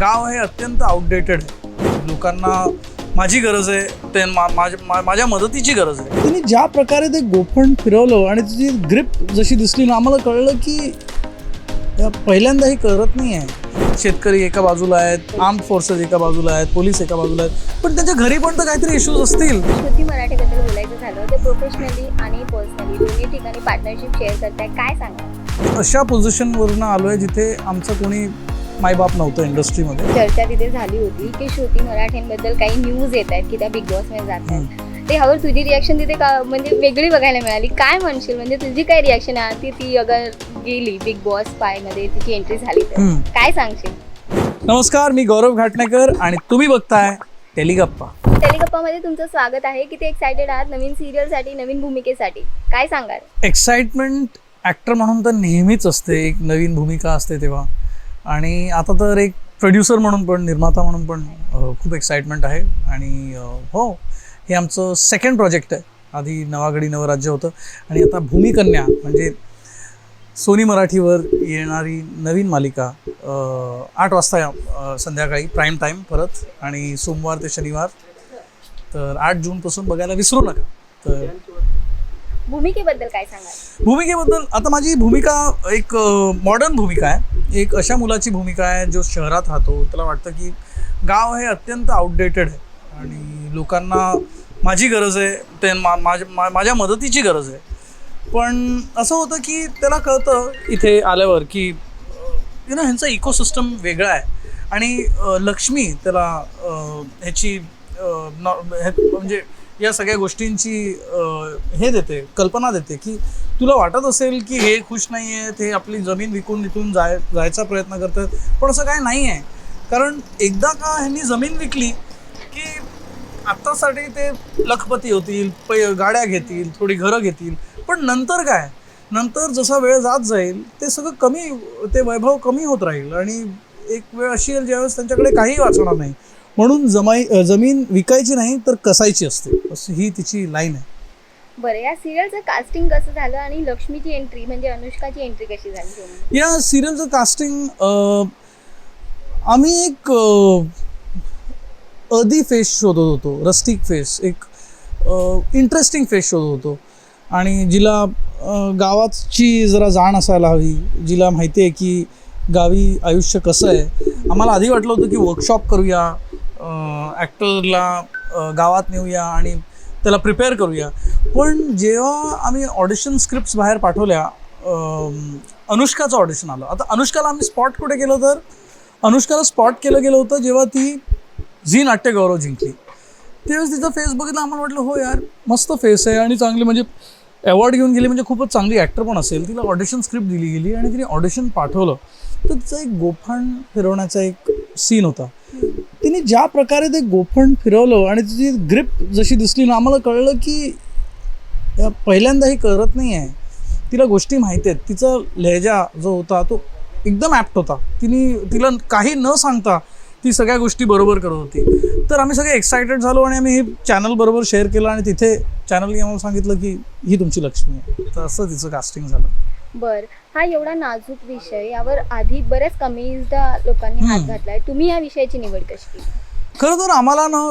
गाव हे अत्यंत आउटडेटेड आहे. लोकांना माझी गरज आहे ते मा- माझ्या मा- माझ्या मदतीची गरज आहे. त्यांनी ज्या प्रकारे ते गोफण फिरवलं आणि त्याची ग्रिप जशी दिसली ना आम्हाला कळलं की या पहिल्यांदाही करत नाही आहे. शेतकरी एका बाजूला आहेत आर्म फोर्सेस एका बाजूला आहेत पोलीस एका बाजूला आहेत. पण त्यांच्या घरी पण तर काहीतरी इश्यूज असतील. श्रुती मराठीबद्दल बोलायचं झालं तर प्रोफेशनली आणि पर्सनली दोन्ही ठिकाणी पार्टनरशिप शेअर करताय काय सांगा अशा पोझिशनवरून आलो आहे जिथे आमचं कोणी मायबाप नव्हतं इंडस्ट्रीमध्ये. चर्चा तिथे झाली होती की श्रुती मराठेंबद्दल काही न्यूज येत आहेत की त्या बिग बॉसमध्ये जात आहेत. ते ह्यावर तुझी रिॲक्शन तिथे का म्हणजे वेगळी बघायला मिळाली. काय म्हणशील? म्हणजे तुझी काय रिॲक्शन आहे? ती ती अगर गेली बिग बॉस फायमध्ये तिची एंट्री झाली तर. काय सांगशील? नमस्कार मी गौरव घाटणेकर आणि तुम्ही बघताय टेलिगप्पा. टेलिगप्पामध्ये तुमचं स्वागत आहे. किती एक्सायटेड आहात? नवीन सिरियलसाठी नवीन भूमिकेसाठी. काय सांगाल? एक्साइटमेंट ॲक्टर म्हणून तर नेहमीच असते. एक नवीन भूमिका असते तेव्हा. आणि आता तर एक प्रोड्युसर म्हणून पण निर्माता म्हणून पण खूप एक्साइटमेंट आहे. आणि हो हे आमचं सेकंड प्रोजेक्ट आहे. आधी नवागडी नवराज्य होतं. आणि आता भूमिकन्या म्हणजे सोनी मराठीवर येणारी नवीन मालिका आठ वाजता संध्याकाळी प्राईम टाईम परत. आणि सोमवार ते शनिवार तर आठ जूनपासून बघायला विसरू नका. तर भूमिकेबद्दल काय सांगाल? भूमिकेबद्दल आता माझी भूमिका एक मॉडर्न भूमिका आहे. एक अशा मुलाची भूमिका आहे जो शहरात राहतो. त्याला वाटतं की गाव हे अत्यंत आउटडेटेड आहे. आणि लोकांना माझी गरज आहे ते मा माझ्या मा- माझ्या मदतीची गरज आहे. पण असं होतं की त्याला कळतं इथे आल्यावर की यु नो ह्यांचा इकोसिस्टम वेगळा आहे. आणि लक्ष्मी त्याला ह्याची नॉ- हे- म्हणजे या सगळ्या गोष्टींची हे देते कल्पना देते की तुला वाटत असेल की हे खुश नाही आहेत हे आपली जमीन विकून इथून जाय जायचा प्रयत्न करतात पण असं काय नाही आहे कारण एकदा का ह्यांनी जमीन विकली की आत्तासाठी ते लखपती होतील पै गाड्या घेतील थोडी घरं घेतील. पण नंतर काय? नंतर जसा वेळ जात जाईल ते सगळं कमी ते वैभव कमी होत राहील. आणि एक वेळ अशी येईल ज्यावेळेस त्यांच्याकडे काही वाचणार नाही. म्हणून जमाई जमीन विकायची नाही तर कसायची असते? असं ही तिची लाईन आहे. बरं या सिरियलचं कास्टिंग कसं झालं आणि लक्ष्मीची एंट्री म्हणजे अनुष्काची एंट्री कशी झाली? या सिरियलचं कास्टिंग आम्ही एक अदी फेस शोधत होतो रस्टिक फेस एक इंटरेस्टिंग फेस शोधत होतो. आणि जिला गावाची जरा जाण असायला हवी जिला माहिती आहे की गावी आयुष्य कसं आहे. आम्हाला आधी वाटलं होतं की वर्कशॉप करूया ॲक्टरला गावात नेऊया आणि त्याला प्रिपेअर करूया. पण जेव्हा आम्ही ऑडिशन स्क्रिप्ट्स बाहेर पाठवल्या अनुष्काचं ऑडिशन आलं. आता अनुष्काला आम्ही स्पॉट कुठे केलं तर अनुष्काला स्पॉट केलं गेलं होतं जेव्हा ती झी नाट्य गौरव जिंकली. त्यावेळेस तिचा फेस बघितला आम्हाला वाटलं हो यार मस्त फेस आहे आणि चांगली म्हणजे अवॉर्ड घेऊन गेली म्हणजे खूपच चांगली ॲक्टर पण असेल. तिला ऑडिशन स्क्रिप्ट दिली गेली आणि तिने ऑडिशन पाठवलं. तर तिचा एक गोफण फिरवण्याचा एक सीन होता. तिने ज्या प्रकारे ते गोफण फिरवलं आणि तिची ग्रिप जशी दिसली ना आम्हाला कळलं की पहिल्यांदाही करत नाही आहे. तिला गोष्टी माहिती आहेत. तिचा लहजा जो होता तो एकदम ॲप्ट होता. तिने तिला काही न सांगता ती सगळ्या गोष्टी बरोबर करत होती. तर आम्ही सगळे एक्सायटेड झालो आणि आम्ही हे चॅनल बरोबर शेअर केलं आणि तिथे चॅनलने आम्हाला सांगितलं की ही तुमची लक्ष्मी आहे. तर असं तिचं कास्टिंग झालं. बर. हा एवढा नाजूक विषय यावर आधी बऱ्याच कमीज लोकांनी हात. घातलाय. तुम्ही या विषयाची निवड कशी केली? खरं तर आम्हाला ना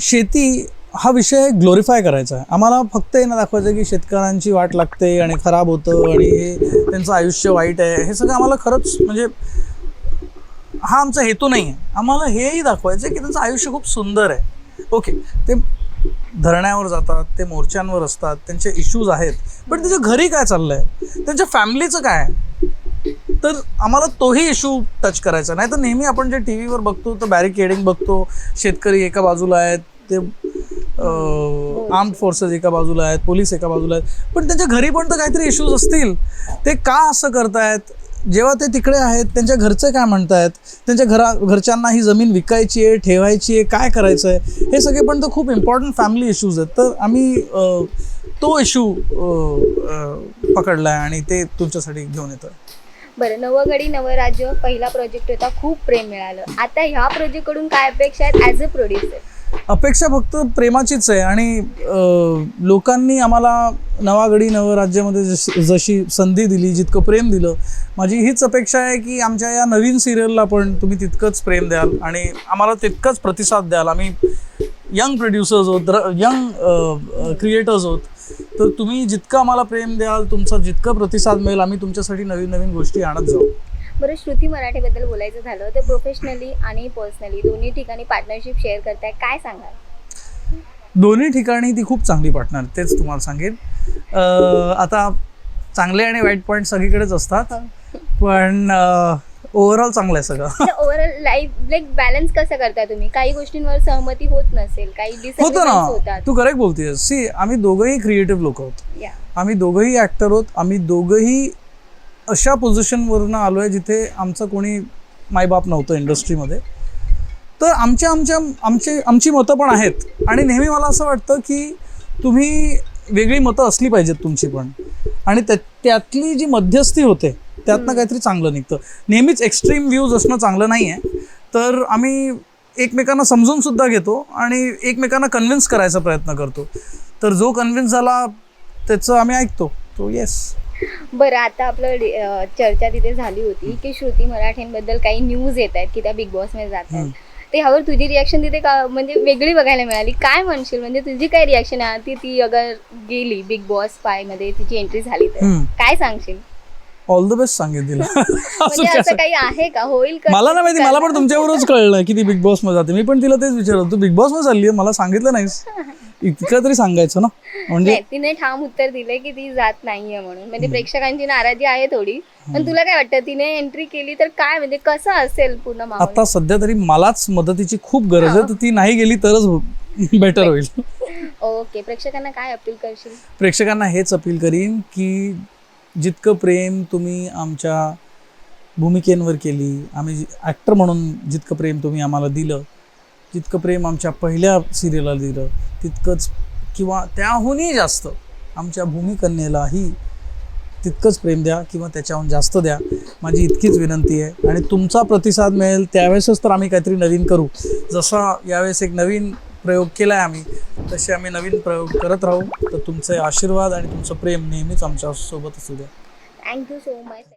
शेती हा विषय ग्लोरिफाय करायचा आहे. आम्हाला फक्त हे ना दाखवायचं की शेतकऱ्यांची वाट लागते आणि खराब होतं आणि हे त्यांचं आयुष्य वाईट आहे. हे सगळं आम्हाला खरंच म्हणजे हा आमचा हेतू नाही आहे आम्हाला हेही दाखवायचं आहे की त्यांचं आयुष्य खूप सुंदर आहे. ओके ते धरण्यावर जातात ते मोर्चांवर असतात त्यांचे इश्यूज आहेत. पण त्याच्या घरी काय चाललं आहे त्यांच्या फॅमिलीचं काय तर आम्हाला तोही इशू टच करायचा नाही तर नेहमी आपण जे टी व्हीवर बघतो तर बॅरिकेडिंग बघतो शेतकरी एका बाजूला आहेत ते आर्म्ड फोर्सेस एका बाजूला आहेत पोलीस एका बाजूला आहेत. पण त्यांच्या घरी पण तर काहीतरी इश्यूज असतील. ते का असं करतायत? जेव्हा ते तिकडे आहेत त्यांच्या घरचे काय म्हणतायत? त्यांच्या घरा घरच्यांना ही जमीन विकायची आहे ठेवायची आहे काय करायचं आहे हे सगळे पण तर खूप इम्पॉर्टंट फॅमिली इश्यूज आहेत. तर आम्ही तो इश्यू पकडला आहे आणि ते तुमच्यासाठी घेऊन येतो बरं नवगडी नवराज्य पहिला प्रोजेक्ट होता खूप प्रेम मिळालं. आता ह्या प्रोजेक्टकडून काय अपेक्षा आहेत? ॲज अ प्रोड्युसर अपेक्षा फक्त प्रेमाचीच आहे आणि लोकांनी आम्हाला नवागडी नवराज्यामध्ये जशी जशी संधी दिली जितकं प्रेम दिलं माझी हीच अपेक्षा आहे की आमच्या या नवीन सिरियलला पण तुम्ही तितकंच प्रेम द्याल आणि आम्हाला तितकंच प्रतिसाद द्याल. आम्ही यंग प्रोड्युसर्स होत यंग क्रिएटर्स होत तर तुम्ही जितकं आम्हाला प्रेम द्याल तुमचा जितकं प्रतिसाद मिळेल आम्ही तुमच्यासाठी नवीन नवीन गोष्टी आणत जाऊ. बरं श्रुती मराठेबद्दल बोलायचं झालं तर प्रोफेशनली आणि पर्सनली दोन्ही ठिकाणी पार्टनरशिप शेअर करताय काय सांगाल? दोन्ही ठिकाणी ती खूप चांगली पार्टनर तेच तुम्हाला सांगेन. आता चांगले आणि वाईट पॉईंट सगळीकडेच असतात पण ओव्हरऑल चांगलं आहे सगळं. ओव्हरऑल लाईफ लाईक बॅलन्स कसं करताय तुम्ही? काही गोष्टींवर सहमती होत नसेल काही होतं ना. तू करेक्ट बोलतेस. सी आम्ही दोघंही क्रिएटिव्ह लोक आहोत. या आम्ही दोघंही ॲक्टर आहोत. आम्ही दोघंही अशा पोझिशनवरून आलो आहे जिथे आमचं कोणी मायबाप नव्हतं इंडस्ट्रीमध्ये तर आमच्या आमच्या आमचे आमची मतं पण आहेत. आणि नेहमी मला असं वाटतं की तुम्ही वेगळी मतं असली पाहिजेत तुमची पण. आणि त्या त्यातली जी मध्यस्थी होते त्यातनं काहीतरी चांगलं निघतं. नेहमीच एक्स्ट्रीम व्ह्यूज असणं चांगलं नाही आहे तर आम्ही एकमेकांना समजून सुद्धा घेतो आणि एकमेकांना कन्व्हिन्स करायचा प्रयत्न करतो. तर जो कन्व्हिन्स झाला त्याचं आम्ही ऐकतो. तो येस बरं आता आपलं डि- अं, चर्चा तिथे झाली होती की श्रुती मराठेंबद्दल काही न्यूज येत आहेत की त्या बिग बॉसमध्ये जात आहेत. ते ह्यावर तुझी रिॲक्शन तिथे का म्हणजे वेगळी बघायला मिळाली. काय म्हणशील? म्हणजे तुझी काय रिॲक्शन आहे? ती ती अगर गेली बिग बॉस फायमध्ये तिची एंट्री झाली तर. हम्म. काय सांगशील? ऑल द बेस्ट सांगेन तिला. म्हणजे काय असं काही आहे का? होईल का? मला ना माहिती मला पण तुमच्याबरोबरच कळलं की ती बिग बॉसमध्ये जाते. मी पण तिला तेच विचारलं तू बिग बॉसमध्ये चालली मला सांगितलं नाहीस. इतकं तरी सांगायचं ना? म्हणजे नाही तिने ठाम उत्तर दिले की ती जात नाहीये म्हणून. म्हणजे प्रेक्षकांची नाराजी आहे थोडी. पण तुला काय वाटतं? तिने एंट्री केली तर काय? म्हणजे कसं असेल पूर्ण माहोल? आता सध्या तरी मलाच मदतीची खूप गरज आहे. तर ती नाही गेली तरच बेटर होईल. ओके. प्रेक्षकांना काय अपील करशील? प्रेक्षकांना हेच अपील करीन की जितकं प्रेम तुम्ही आमच्या भूमिकेंवर केली आम्ही ॲक्टर म्हणून जितकं प्रेम तुम्ही आम्हाला दिलं जितकं प्रेम आमच्या पहिल्या सिरियलला दिलं तितकंच किंवा त्याहूनही जास्त आमच्या भूमिकन्येलाही तितकंच प्रेम द्या किंवा त्याच्याहून जास्त द्या. माझी इतकीच विनंती आहे. आणि तुमचा प्रतिसाद मिळेल त्यावेळेसच तर आम्ही काहीतरी नवीन करू. जसा यावेळेस एक नवीन प्रयोग केला आहे आम्ही तसे आम्ही नवीन प्रयोग करत राहू. तर तुमचे आशीर्वाद आणि तुमचं प्रेम नेहमीच आमच्यासोबत असू द्या. Thank you so much